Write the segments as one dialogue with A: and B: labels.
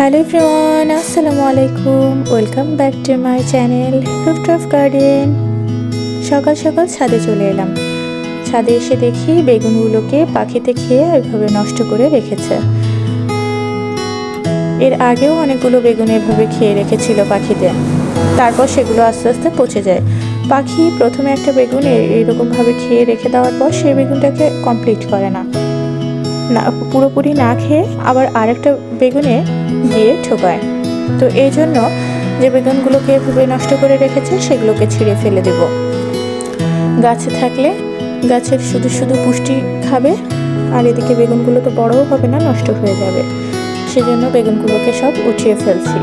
A: Hello everyone, আসসালামু আলাইকুম। Welcome back to my channel rooftop garden সকাল সকাল ছাদে চলে এলাম। ছাদে এসে দেখি বেগুনগুলোকে পাখিতে খেয়ে এভাবে নষ্ট করে রেখেছে। এর আগেও অনেকগুলো বেগুন এভাবে খেয়ে রেখেছিল পাখিতে তারপর সেগুলো আস্তে আস্তে পচে যায়। পাখি প্রথমে একটা বেগুন এরকমভাবে খেয়ে রেখে দেওয়ার পর সেই বেগুনটাকে কমপ্লিট করে না। না, পুরোপুরি না খেয়ে আবার আরেকটা বেগুনে দিয়ে ঠোকায়। তো এই জন্য যে বেগুনগুলোকে এভাবে নষ্ট করে রেখেছে, সেগুলোকে ছিঁড়ে ফেলে দেব। গাছে থাকলে গাছের শুধু শুধু পুষ্টি খাবে, আর এদিকে বেগুনগুলো তো বড়ও হবে না, নষ্ট হয়ে যাবে। সেজন্য বেগুনগুলোকে সব উঠিয়ে ফেলছি।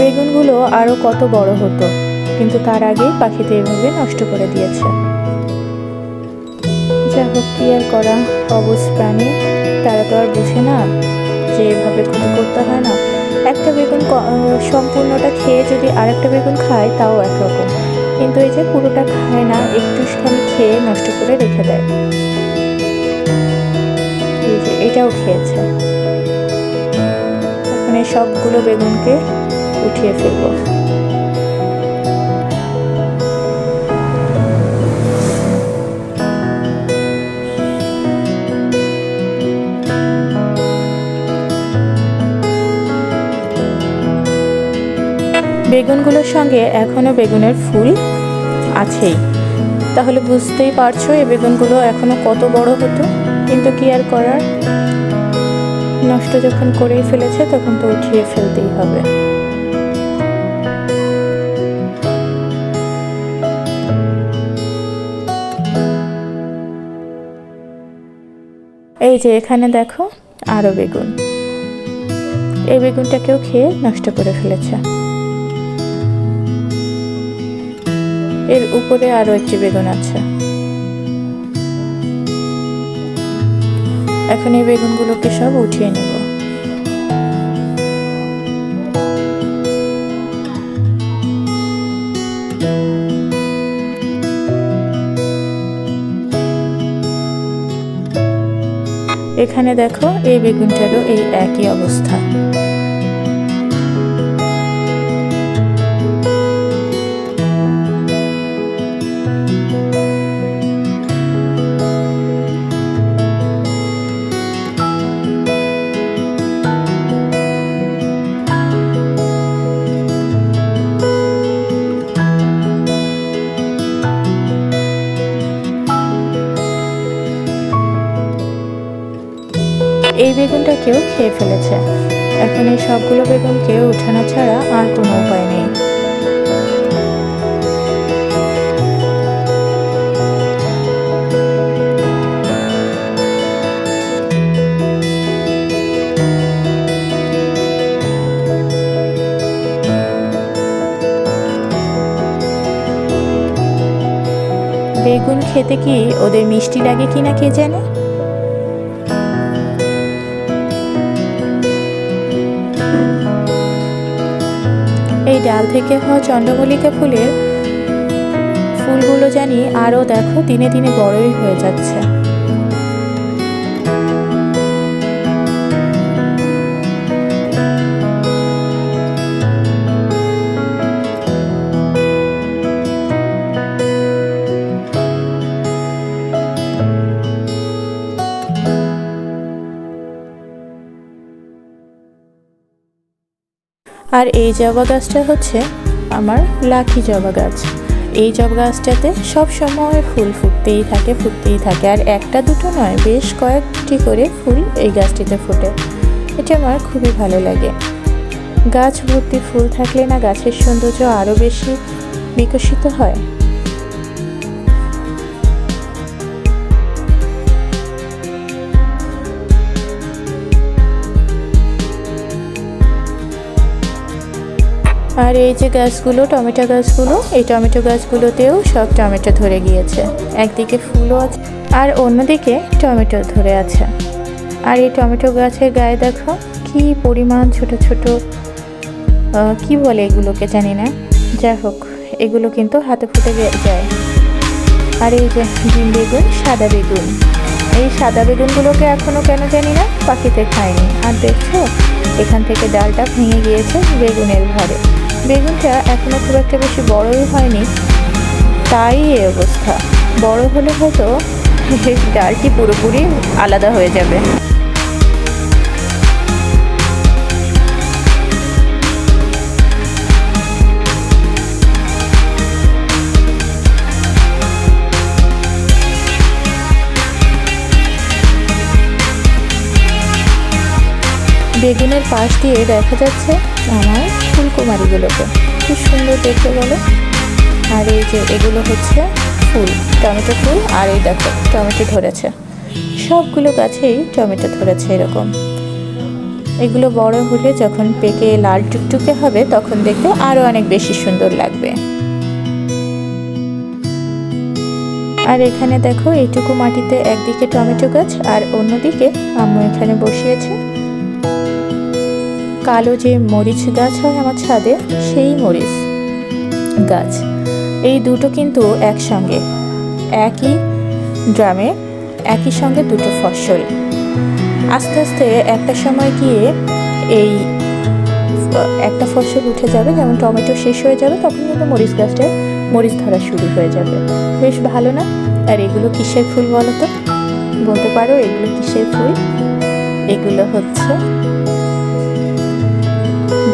A: বেগুনগুলো আরও কত বড় হতো। কিন্তু তার আগেই পাখিতে এভাবে নষ্ট করে দিয়েছে। যা হোক কি আর করা, অবুজ প্রাণী, তারা তো আর বুঝে না যে এভাবে ক্ষতি করতে হয় না। একটা বেগুন সম্পূর্ণটা খেয়ে যদি আরেকটা বেগুন খায়, তাও একরকম। কিন্তু এই যে পুরোটা খায় না, একটু একটুখানি খেয়ে নষ্ট করে রেখে দেয়। এই যে এটাও খেয়েছে। এই সবগুলো বেগুনকে উঠিয়ে ফেলব। বেগুনগুলোর সঙ্গে এখনও বেগুনের ফুল আছেই। তাহলে বুঝতেই পারছ এই বেগুনগুলো এখনও কত বড় হতো। কিন্তু কি আর করার? নষ্ট যখন করেই ফেলেছে, তখন তো উঠিয়ে ফেলতেই হবে। এই যে এখানে দেখো, আরও বেগুন। এই বেগুনটাকেও খেয়ে নষ্ট করে ফেলেছে। এর উপরে আরও একটি বেগুন আছে। এখন এই বেগুনগুলোকে সব উঠিয়ে নেব। এখানে দেখো এই বেগুনটারও এই একই অবস্থা। বেগুনটাকেও খেয়ে ফেলেছে। এখন এই সবগুলো বেগুনকে উঠানো ছাড়া আর কোনো উপায় নেই। বেগুন খেতে কি ওদের মিষ্টি লাগে কিনা কে জানে? এই ডাল থেকে হওয়া চন্দ্রমল্লিকা ফুলের ফুলগুলো জানি আরও দেখো, দিনে দিনে বড়ই হয়ে যাচ্ছে। আর এই জবা গাছটা হচ্ছে আমার লাখি জবা গাছ। এই জব গাছটাতে সব সময় ফুল ফুটতেই থাকে ফুটতেই থাকে। আর একটা দুটো নয়, বেশ কয়েকটি করে ফুল এই গাছটিতে ফুটে। এটা আমার খুবই ভালো লাগে। গাছ ভর্তি ফুল থাকলে না গাছের সৌন্দর্য আরও বেশি বিকশিত হয়। আর এই যে গাছগুলো, টমেটো গাছগুলো, এই টমেটো গাছগুলোতেও সব টমেটো ধরে গিয়েছে। একদিকে ফুলও আছে, আর অন্যদিকে টমেটো ধরে আছে। আর এই টমেটো গাছের গায়ে দেখো, কি পরিমাণ ছোট ছোট কি বলে এগুলোকে জানি না। যাই হোক, এগুলো কিন্তু হাতে ফুটে যায়। আর এই যে ডিম বেগুন, সাদা বেগুন। এই সাদা বেগুনগুলোকে এখনও কেন জানি না, পাখিতে খায়নি। আর দেখছ, এখান থেকে ডালটা ভেঙে গিয়েছে বেগুনের ঘরে। বেগুনটা এখনও খুব একটা বেশি বড়ই হয়নি, তাই এই অবস্থা। বড় হলে হয়তো ডালটি পুরোপুরি আলাদা হয়ে যাবে। বেগুনের পাশ দিয়ে দেখা যাচ্ছে আমার ফুলকুমারিগুলোকে। কি সুন্দর দেখতে বলো। আর এই যে এগুলো হচ্ছে ফুল, টমেটো ফুল, আর এই দেখো, টমেটো ধরেছে। সবগুলো গাছেই টমেটো ধরেছে এরকম। এগুলো বড় হলে যখন পেকে লাল টুকটুকে হবে, তখন দেখতে আরও অনেক বেশি সুন্দর লাগবে। আর এখানে দেখো, এইটুকু মাটিতে একদিকে টমেটো গাছ আর অন্যদিকে আম্মু এখানে বসিয়েছে। কালো যে মরিচ গাছ হয় আমার ছাদে, সেই মরিচ গাছ। এই দুটো কিন্তু একসঙ্গে, একই ড্রামে, একই সঙ্গে দুটো ফসল। আস্তে আস্তে একটা সময় গিয়ে এই, একটা ফসল উঠে যাবে, যেমন টমেটো শেষ হয়ে যাবে, তখন কিন্তু মরিচ গাছটায় মরিচ ধরা শুরু হয়ে যাবে। বেশ ভালো না? আর এগুলো কিসের ফুল বলো তো বলতে পারো, এগুলো কিসের ফুল? এগুলো হচ্ছে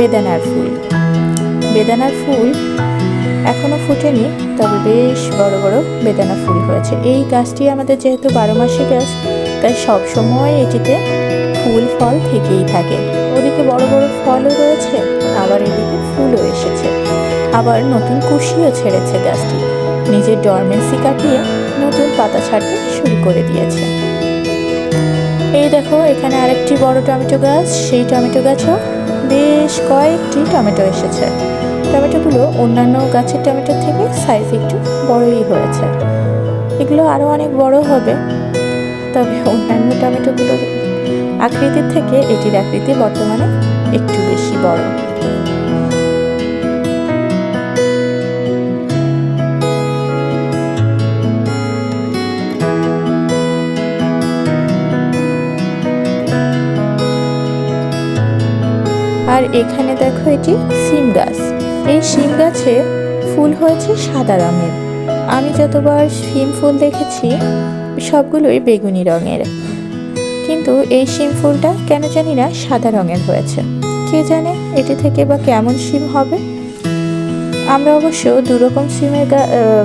A: বেদানার ফুল। বেদানার ফুল এখনও ফুটেনি, তবে বেশ বড় বড় বেদানা ফুল হয়েছে। এই গাছটি আমাদের যেহেতু বারো মাসে গাছ, তাই সব সময় এটিতে ফুল ফল থেকেই থাকে। ওদিকে বড় বড় ফলও রয়েছে, আবার এদিকে ফুলও এসেছে। আবার নতুন কুশিও ছেড়েছে গাছটি। নিজের ডরমেন্সি কাটিয়ে নতুন পাতা ছাড়তে শুরু করে দিয়েছে। এই দেখো, এখানে আরেকটি বড় টমেটো গাছ, সেই টমেটো গাছও বেশ কয়েকটি টমেটো এসেছে। টমেটোগুলো অন্যান্য গাছের টমেটোর থেকে সাইজ একটু বড়ই হয়েছে। এগুলো আরও অনেক বড় হবে। তবে অন্যান্য টমেটোগুলো আকৃতির থেকে এটির আকৃতি বর্তমানে একটু বেশি বড়। আর এখানে দেখো এটি সিম গাছ। এই সিম গাছে ফুল হয়েছে সাদা রঙের। আমি যতবার সিম ফুল দেখেছি, সবগুলোই বেগুনি রঙের। কিন্তু এই শিম ফুলটা কেন জানি না সাদা রঙের হয়েছে। কে জানে এটি থেকে বা কেমন সিম হবে? আমরা অবশ্য দুরকম সিমের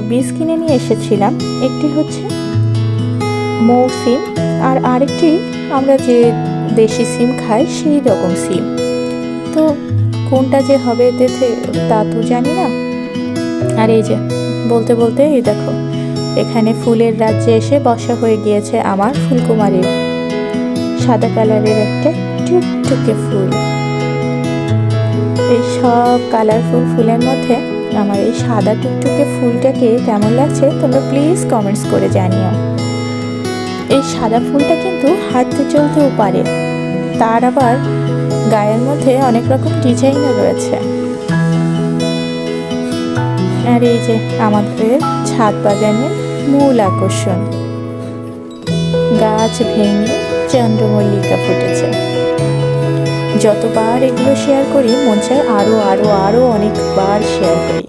A: বীজ কিনে নিয়ে এসেছিলাম। একটি হচ্ছে মৌ সিম আর আরেকটি আমরা যে দেশি সিম খাই, সেই রকম সিম। তো কোনটা যে হবে এতে তা তো জানি না। আর এই যে, বলতে বলতে এই দেখো, এখানে ফুলের রাজ্যে এসে বসা হয়ে গিয়েছে আমার ফুলকুমারীর। সাদা কালারের একটা টুকটুকে ফুল। এই সব কালারফুল ফুলের মধ্যে আমার এই সাদা টুকটুকে ফুলটাকে কেমন লাগছে তোমরা প্লিজ কমেন্টস করে জানিও। এই সাদা ফুলটা কিন্তু হাঁটতে চলতেও পারে, তার আবার গায়ের মধ্যে অনেক রকম ডিজাইনও রয়েছে। আর এই যে আমাদের ছাদ বাগানের মূল আকর্ষণ। গাছ ভেঙে চন্দ্রমল্লিকা ফুটেছে। যতবার এগুলো শেয়ার করি, মন চায় আরও আরও আরও অনেকবার শেয়ার করি।